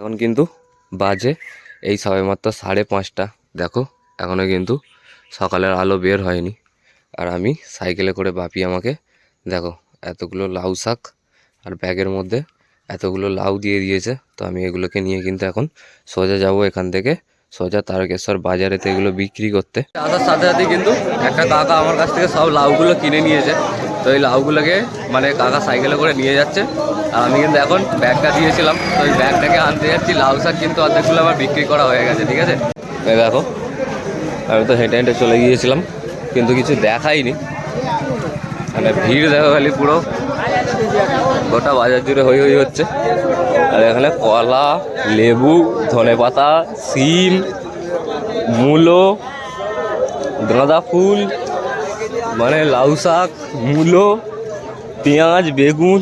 এখন কিন্তু বাজে। এই সবেমাত্র সাড়ে পাঁচটা। দেখো এখনও কিন্তু সকালের আলো বের হয়নি। আর আমি সাইকেলে করে বাপি আমাকে, দেখো, এতগুলো লাউ শাক আর ব্যাগের মধ্যে এতগুলো লাউ দিয়ে দিয়েছে। তো আমি এগুলোকে নিয়ে কিন্তু এখন সোজা যাব এখান থেকে, সোজা তারকেশ্বর বাজারেতে এগুলো বিক্রি করতে। আসার সাথে সাথে কিন্তু একটা কাকা আমার কাছ থেকে সব লাউগুলো কিনে নিয়েছে। তো এই লাউগুলোকে মানে কাকা সাইকেলে করে নিয়ে যাচ্ছে। আর আমি কিন্তু এখন ব্যাগটা দিয়েছিলাম। তো ওই ব্যাগটাকে আনতে যাচ্ছি, লাউ শাক কিন্তু অর্ধেকগুলো আমার বিক্রি করা হয়ে গেছে, ঠিক আছে? দেখো, আমি তো হেঁটে হেঁটে চলে গিয়েছিলাম, কিন্তু কিছু দেখাইনি। মানে ভিড় দেখো খালি পুরো। গোটা বাজার জুড়ে হই হই হচ্ছে। আর এখানে কলা, লেবু ধনেপাতা সিম, মূলো, গাঁদা ফুল মানে লাউ শাক, মূলো, পেঁয়াজ, বেগুন,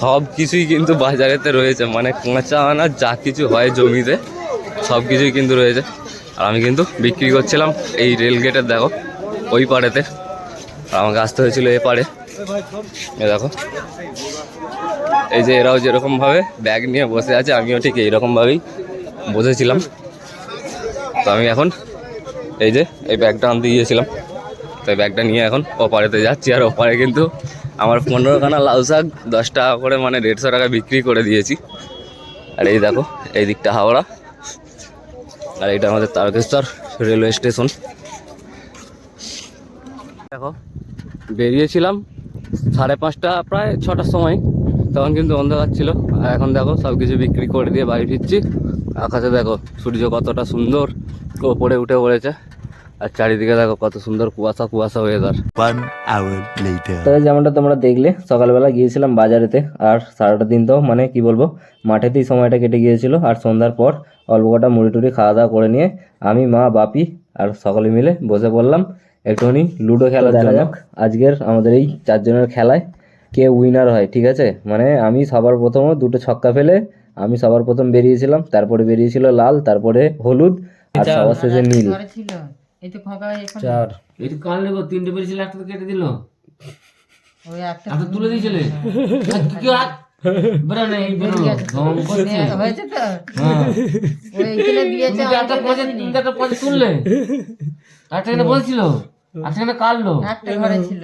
সব কিছুই কিন্তু বাজারেতে রয়েছে। মানে কাঁচা আনাজ যা কিছু হয় জমিতে, সব কিছুই কিন্তু রয়েছে। আর আমি কিন্তু বিক্রি করছিলাম এই রেল গেটের দেখো, ওই পাড়েতে। আর আমাকে আসতে হয়েছিল এ পাড়ে। এ দেখো, এই যে এরাও যেরকমভাবে ব্যাগ নিয়ে বসে আছে, আমিও ঠিক এইরকমভাবেই বসেছিলাম। তো আমি এখন এই যে এই ব্যাগটা আনতে গিয়েছিলাম। তো এই ব্যাগটা নিয়ে এখন ওপারেতে যাচ্ছি। আর ওপারে কিন্তু আমার পনেরো খানা লাউ শাক, দশ টাকা করে মানে দেড়শো টাকা বিক্রি করে দিয়েছি। আর এই দেখো, এই দিকটা হাওড়া। আর এইটা আমাদের তারকেশ্বর রেলওয়ে স্টেশন। দেখো, বেরিয়েছিলাম সাড়ে পাঁচটা, প্রায় ছটার সময়। তখন কিন্তু অন্ধকার ছিল। আর এখন দেখো সব কিছু বিক্রি করে দিয়ে বাড়ি ফিরছি। আকাশে দেখো, সূর্য কতটা সুন্দর। ওপরে উঠে পড়েছে। আর চারিদিকে দেখো কত সুন্দর কুয়াশা কুয়াশা ওয়েদার One hour later. তাহলে যেমনটা তোমরা দেখলে সকালবেলা গিয়েছিলাম বাজারেতে আর সারাটা দিন তো মানে কি বলব মাঠেতেই সময়টা কেটে গিয়েছিল আর সন্ধ্যার পর অল্প কটা মুড়ি টুড়ি খাওয়া দাওয়া করে নিয়ে আমি মা বাপি আর সকলে মিলে বসে পড়লাম একটুখানি লুডো খেলা দেখা যাক। আজকের আমাদের এই চারজনের খেলায় কে উইনার হয় ঠিক আছে? মানে আমি সবার প্রথম দুটো ছক্কা ফেলে আমি সবার প্রথম বেরিয়েছিলাম তারপরে বেরিয়েছিল লাল তারপরে হলুদ আর সবার শেষে নীল। এই তো খোকা এখন। চার। এটা কাল নেব তিনটে পেরেছিল একটা তো কেটে দিল। ওই একটা একটা তুলে দিয়েছিলে কি হাত বেরো এই বেরো। ধম করছে হয়েছে তো। হ্যাঁ। ওই এখানে দিয়েছে একটা পয়সা তো একটা পয়সা তুললে? একটা এখানে বলছিল একটা এখানে কাটলো? একটা ঘরে ছিল।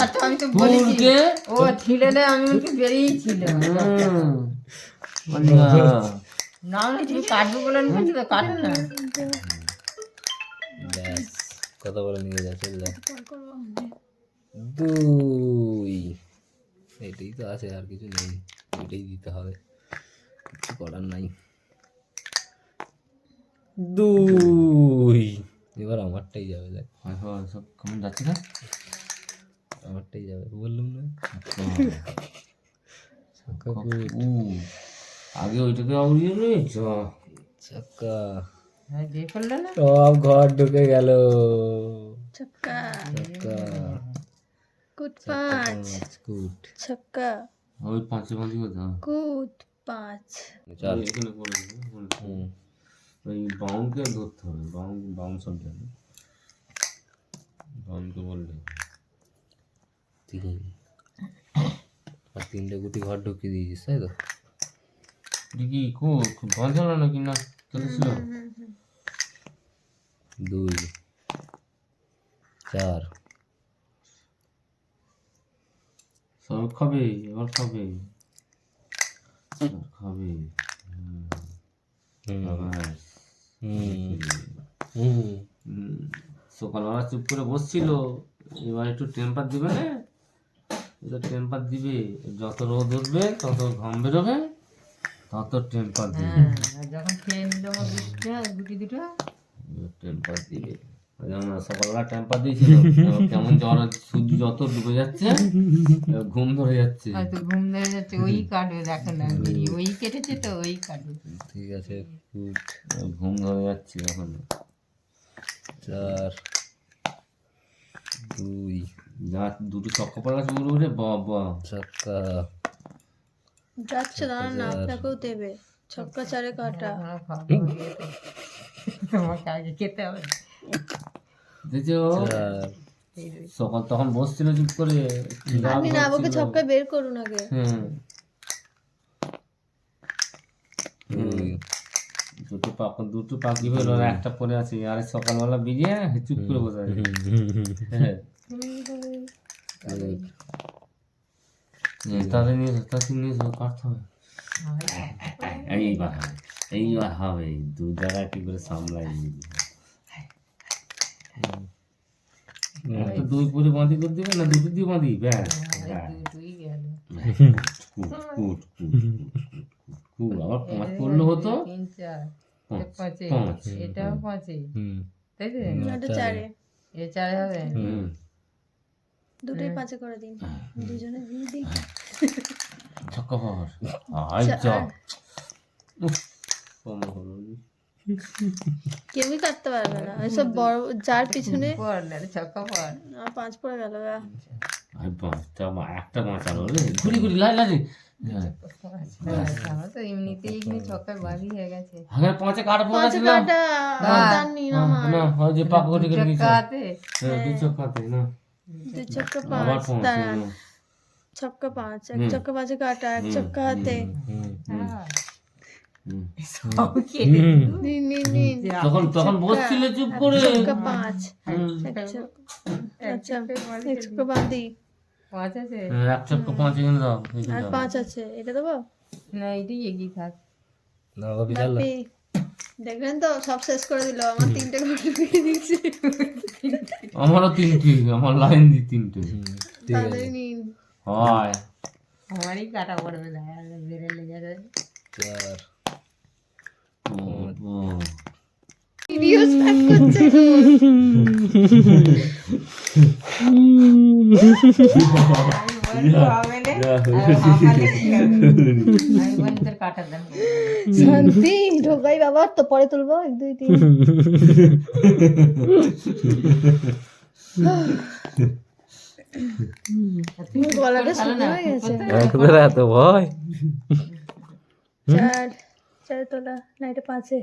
আর তো আমি তো বলেছি। ও ছিল না আমি ওকে না আমি তুমি কাটবো বলে আমি বলছি তো না। ব্যাস কত বলে নিয়ে যা চল দুই। এটাই তো আছে আর কিছু নেই। এটাই দিতে হবে। কিছু করার নাই। দুই। এবার আমারটাই যাবে দেখ। হয়, হয়, সব কেমন যাচ্ছে না? আমারটাই যাবে বললাম না? উ, আগে ওইটাকে উড়িয়ে রয়েছ না? সব ঘর ঢুকে গেল। ছক্কা চাক্কা। কুট পাঁচ। কুট। ছক্কা ওই পাঁচে পাঁচে কথা। কুট পাঁচ। চার। এখানে। হুম। ওই বাউনকে ধরতে হবে বাউন বাউন সব জানে বললে তিন আর তিনটে গুটি ঘর ঢুকিয়ে দিয়েছিস তাই তো? দেখি কো বাঁধল নাকি না? চলেছিল দুই চার। সব খাবে এবার খাবে। খাবে সকালবেলা চুপ করে বসছিল এবার একটু টেম্পার দিবে। না এটা টেম্পার দিবে যত রোদ উঠবে তত ঘাম বেরোবে। তত টেম্পার দিবে। হ্যাঁ আর যখন খেয়ে নিল গুটি দুটো। টেম্পার দিবে। যেমন সকালবেলা টেম্পার দিয়েছিল। কেমন জ্বর হচ্ছে, সূর্য যত ডুবে যাচ্ছে ঘুম ধরে যাচ্ছে। হয়তো ঘুম ধরে যাচ্ছে ওই কাটবে দেখো না ওই কেটেছে তো ওই কাটবে। ঠিক আছে ঘুম ধরে যাচ্ছে এখন। চার দুই যা দুটো চক্ক পড়া গেছে উড়ে উড়ে বাবা চাক্কা যাচ্ছে দাঁড়ান না আপনাকেও দেবে। ছক্কা চারে কাটা। হ্যাঁ, হ্যাঁ, হ্যাঁ, তোমাকে আগে খেতে হবে। দেখো সকাল তখন বসছিল চুপ করে না ছক্কা বের করুন আগে। দুটো পাখি দুটো পাখি হলো? একটা পরে আছে। আর সকালবেলা বেরিয়ে চুপ করে বসে আছে। হ্যাঁ। তাদের নিয়ে তাদের নিয়ে কাটতে হবে এইবার হবে এইবার হবে দু জায়গায় কি করে সামলাই একটা দুই পরে বাঁধি করে দিবে না দুটো দিয়ে বাঁধি ব্যাস কুট। আবার পাঁচ পড়লে হতো পাঁচ। এটাও পাঁচে তাই তো ওটা চারে এ চারে হবে হুম। দুটোই পাঁচে করে দিন। দুজনে দিয়ে দিই ছক্কা পাওয়ার আই যা। কেউই কাটতে পারবে না। ওইসব বড় যার পিছনে ছক্কা পাঁচ পড়ে গেল আই একটা ঘুরি ঘুরি লাই লাই। হ্যাঁ। হয়ে হ্যাঁ আমার না। দু ছক্কা পাঁচ দাঁড়ান ছক্কা পাঁচ এক ছক্কা পাঁচে কাটা এক ছক্কা হাতে। তখন তখন বসছিল চুপ করে। ছক্কা পাঁচ। হুম। এক ছক্কা আচ্ছা পাঁচ আছে? হ্যাঁ, এক চক্কা পাঁচ এখানে দাও আর পাঁচ আছে এটা দেবো? না এটাই এগিয়ে থাক না দেখলেন তো সব শেষ করে দিল। আমার তিনটে ঘর ঢুকিয়ে দিচ্ছে আমারও তিনটে আমার লাইন দি তিনটে। তাড়াতাড়ি নিন। হয়। আমারই কাটা পড়বে আর বেড়ে লেগে যাবে। চার। ভিডিও স্টার্ট করছে আমি বলব? আমি শান্তি ঢোকাই বাবা তো পরে তুলবো এক দুই তিন। হয়ে ভয়। চার চার তোলা না এটা পাঁচে।